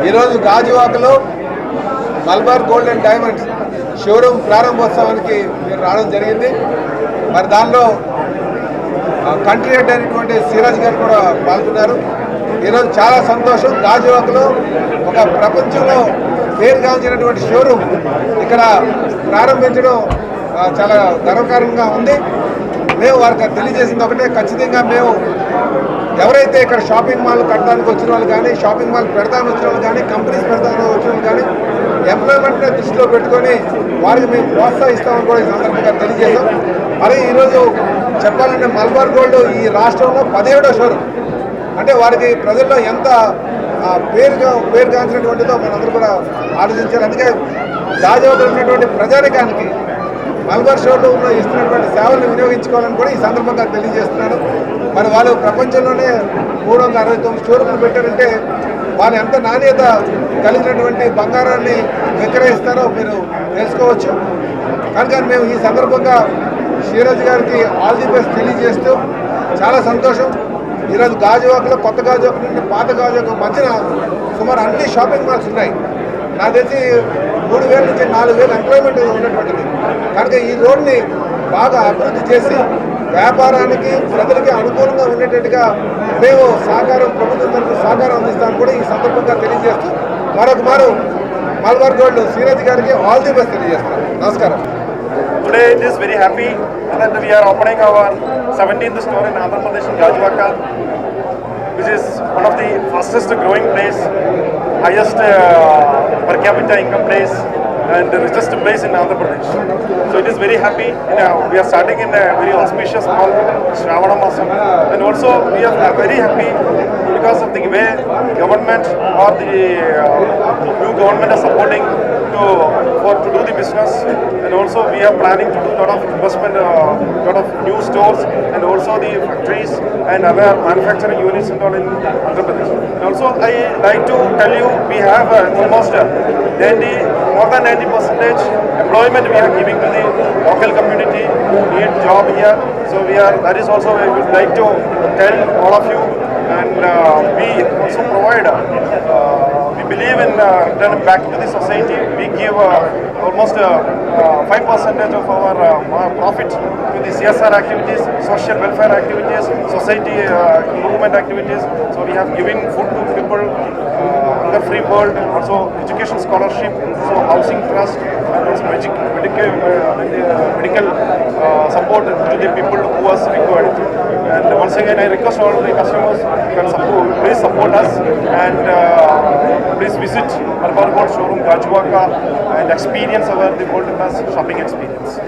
ఈరోజు గాజువాకలో Malabar gold and diamonds showroom ప్రారంభోత్సవానికి మీరు రావడం జరిగింది. మరి దానిలో కంట్రీ హెడ్ అయినటువంటి సిరాజ్ గారు కూడా పాల్గొన్నారు. ఈరోజు చాలా సంతోషం. గాజువాకలో ఒక ప్రపంచంలో పేరుగాంచినటువంటి షోరూమ్ ఇక్కడ ప్రారంభించడం చాలా గర్వకారంగా ఉంది. మేము వారికి తెలియజేసింది ఒకటే ఖచ్చితంగా మేము ఎవరైతే ఇక్కడ షాపింగ్ మాల్ కట్టడానికి వచ్చిన వాళ్ళు కానీ షాపింగ్ మాల్ పెడతాను వచ్చిన వాళ్ళు కానీ కంపెనీస్ పెడతాను వచ్చిన వాళ్ళు కానీ ఎంప్లాయ్మెంట్ని దృష్టిలో పెట్టుకొని వారికి మేము ప్రోత్సహిస్తామని కూడా ఈ సందర్భంగా తెలియజేశాం. మరి ఈరోజు చెప్పాలంటే మల్బార్ గోల్డ్ ఈ రాష్ట్రంలో పదిహేడో షోరూమ్ అంటే వారికి ప్రజల్లో ఎంత పేరుగా పేరుగా పేరుగాంచినటువంటిదో మనందరూ కూడా ఆలోచించాలి. అందుకే దాదాపు ఉన్నటువంటి ప్రజానికానికి మల్బార్ షోరూంలో ఇస్తున్నటువంటి సేవలను వినియోగించుకోవాలని కూడా ఈ సందర్భంగా తెలియజేస్తున్నాను మరి వాళ్ళు ప్రపంచంలోనే మూడు వందల అరవై తొమ్మిది స్టోర్లు పెట్టారంటే వారు ఎంత నాణ్యత కలిగినటువంటి బంగారాన్ని విక్రయిస్తారో మీరు తెలుసుకోవచ్చు. కనుక మేము ఈ సందర్భంగా శ్రీరాజ్ గారికి ఆల్ ది బెస్ట్ తెలియజేస్తూ చాలా సంతోషం. ఈరోజు గాజువాకలో కొత్త గాజువాక నుండి పాత గాజువాక మధ్యన సుమారు అన్ని షాపింగ్ మాల్స్ ఉన్నాయి. నా తెలిసి మూడు వేల నుంచి నాలుగు వేలు ఎంప్లాయ్మెంట్ ఉన్నటువంటిది. కనుక ఈ రోడ్ని బాగా అభివృద్ధి చేసి వ్యాపారానికి ప్రజలకి అనుకూలంగా ఉండేటట్టుగా మేము సహకారం ప్రభుత్వం తరఫున సహకారం అందిస్తాను కూడా ఈ సందర్భంగా తెలియజేస్తూ మరొక మారు మల్బార్ గోల్డ్ శ్రీరాజ్ గారికి ఆల్ ది బెస్ట్ తెలియజేస్తాను నమస్కారం today it is very happy that we are opening our 17th store in Andhra Pradesh in Gajwaka, which is one of the fastest growing place, highest uh, per and the richest place in Andhra Pradesh. So it is very happy. You know, we are starting in a very auspicious month, Shravana Masam, and also we are very happy because of the way government or the uh, new government are supporting to for to do the business, and also we are planning to do a lot of investment, uh, lot of new stores, and also the factories and other manufacturing units and all in Andhra Pradesh. And also, I like to tell you, we have uh, almost uh, 90, more than 90 percentage employment we are giving to the local community, who need job here. So we are, that is also I would like to tell all of you, and uh, we also provide. Uh, we believe in uh, returning back to the society. We give uh, almost uh, uh, 5 percentage of our uh, profit to the CSR activities, social welfare activities, society uh, improvement activities. So we have given food to people uh, under free world, also education scholarship, so housing trust, and also medic- medical, medical uh, support to the people who was required. And once again, I request all the customers can support, please support us and uh, please visit Marbar Gold Showroom Gajwaka and experience our the world class shopping experience.